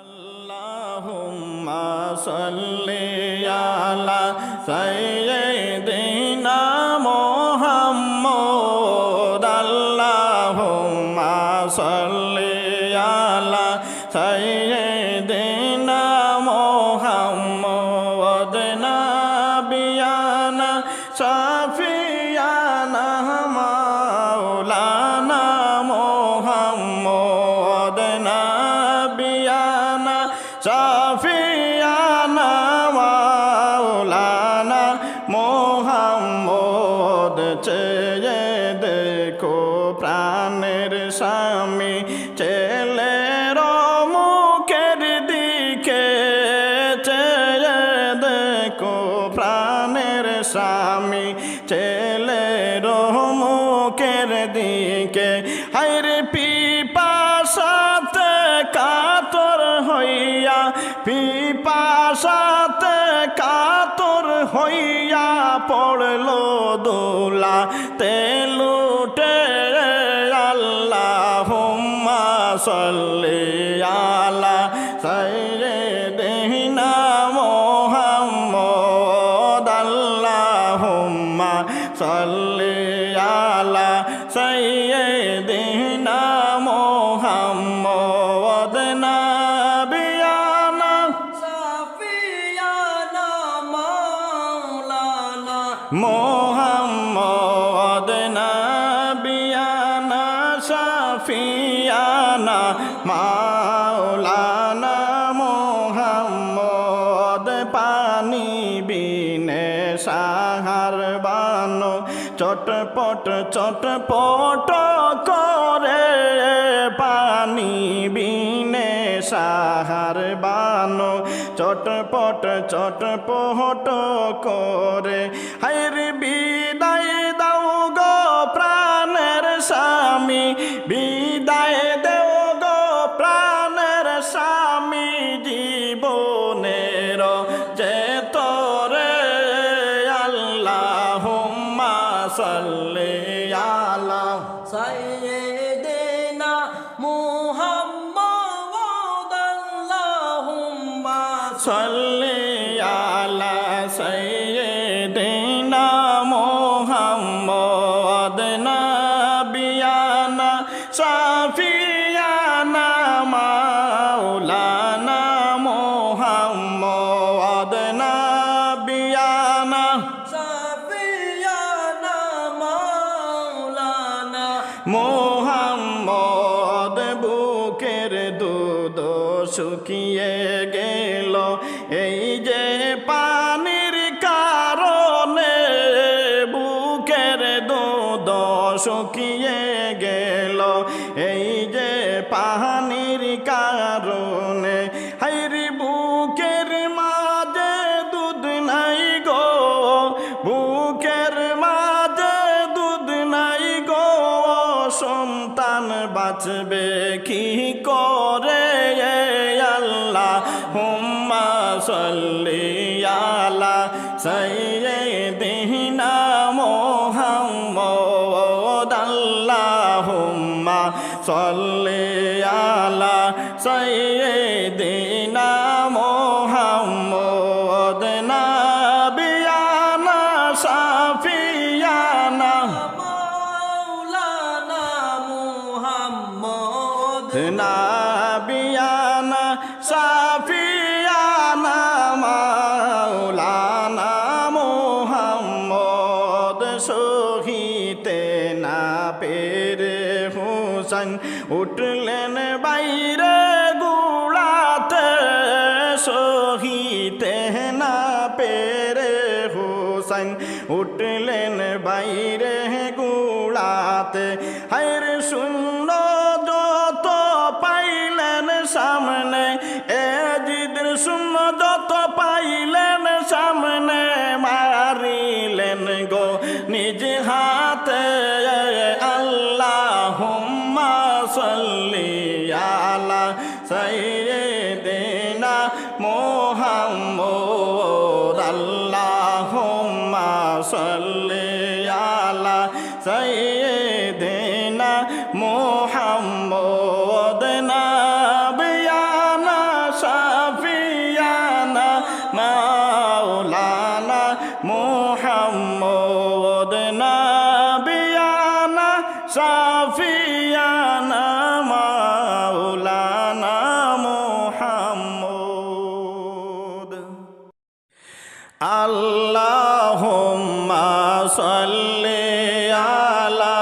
اللهم صل على سيدنا পড়ল দোলা তেলুটে আল্লাহ সাল্লি মোহাম্মদ নাবিয়ানা সাফিয়ানা মাওলানা মোহাম্মদ পানি বিনে সাহার বানো চটপট চটপট চটপট চটপট করে। হাইর বিদায় দাও গো প্রাণের স্বামী, বিদায় দেও গো প্রাণের স্বামী জীবনের যে তোরে। আল্লাহ সাল্লি আলা সাইয়্যিদিনা শুকিয়ে গেল। এই যে পাহানির কারণে হাইরি বুকের মাঝে দুধ নাই গো, বুকের মাঝে দুধ নাই গো, সন্তান বাঁচবে কি করে? আল্লাহ, হুম্মা সল্লি আলা সাইয়্যিদিনা আল্লাহুম্মা হুসাইন উঠলেন বাইরে গুড়াতে হাইর শূন্য যত পাইলেন সামনে এ জিদের শূন্য যত পাইলেন সামনে, মারিলেন গো নিজ হাতে মাওলানা মোহাম্মদ নাবিয়ানা সাফিয়ানা মাওলানা মোহাম্মদ। আল্লাহুম্মা সাল্লি আলা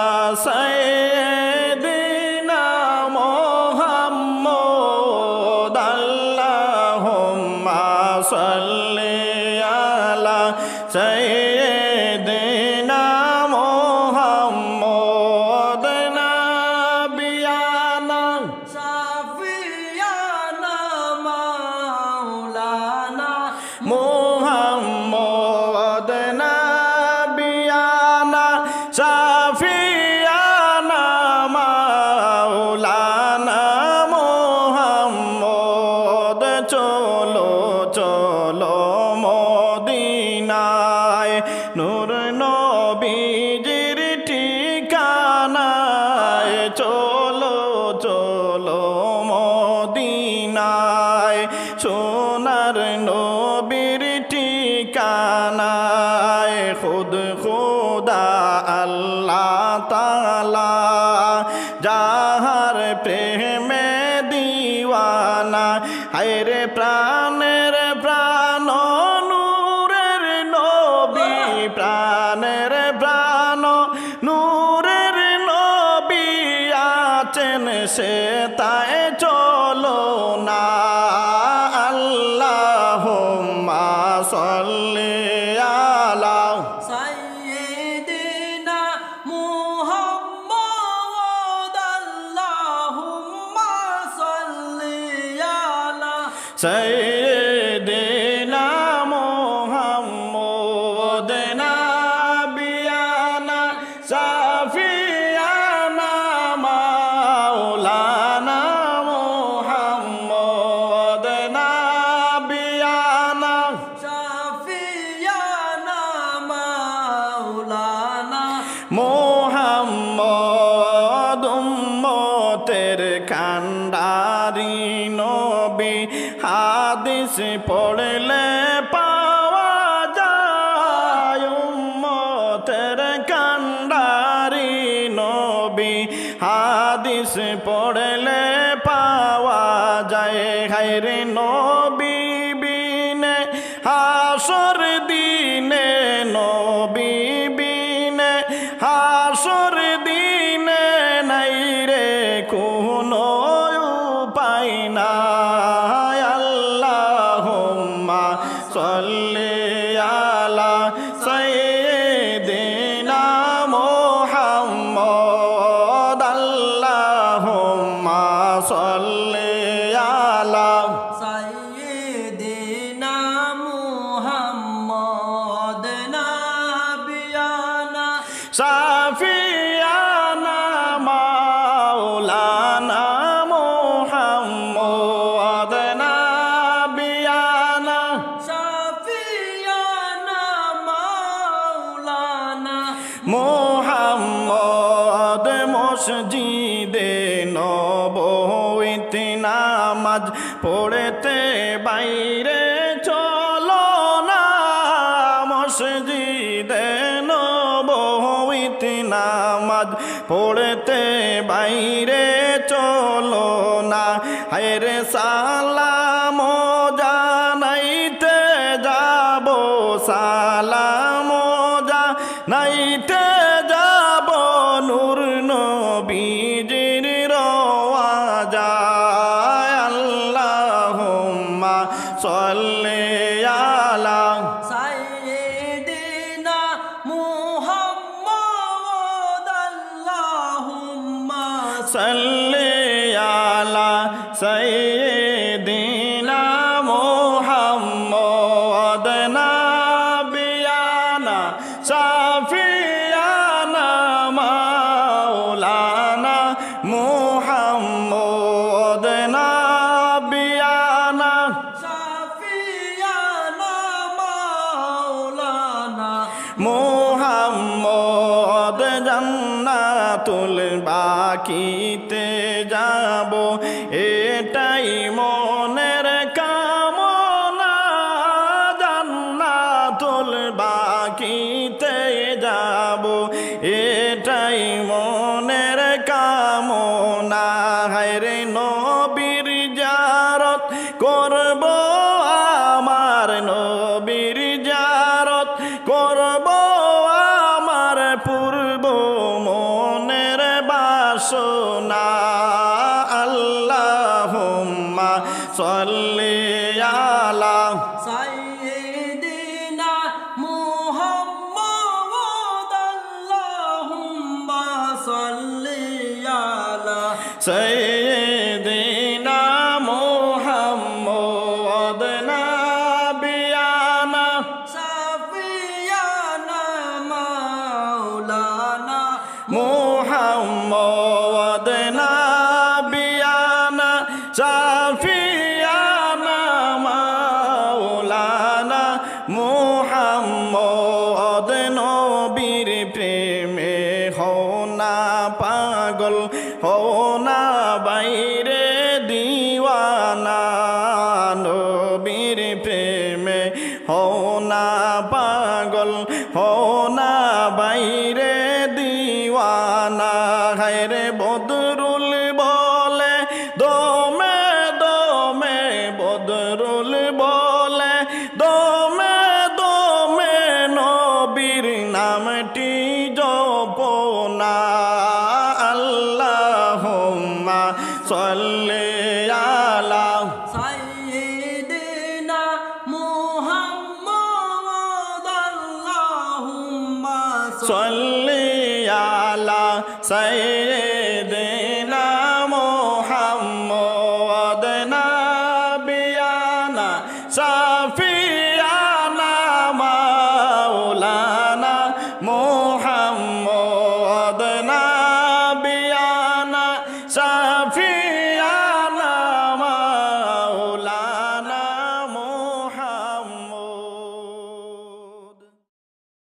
চোখ সাইয়ে দে সে পড়লে পাওয়া যায় মতের কান্ডারি নবি। হাদিস পড়লে পাওয়া যায় হাইরে নবী। পড়েতে বাইরে চল না মসজিদে নবহিত নামাজ পড়েতে বাইরে চলো না। হায় সালা صلي সোনা আল্লাহ সল্লি হনা বাইরে আল্লাহুম্মা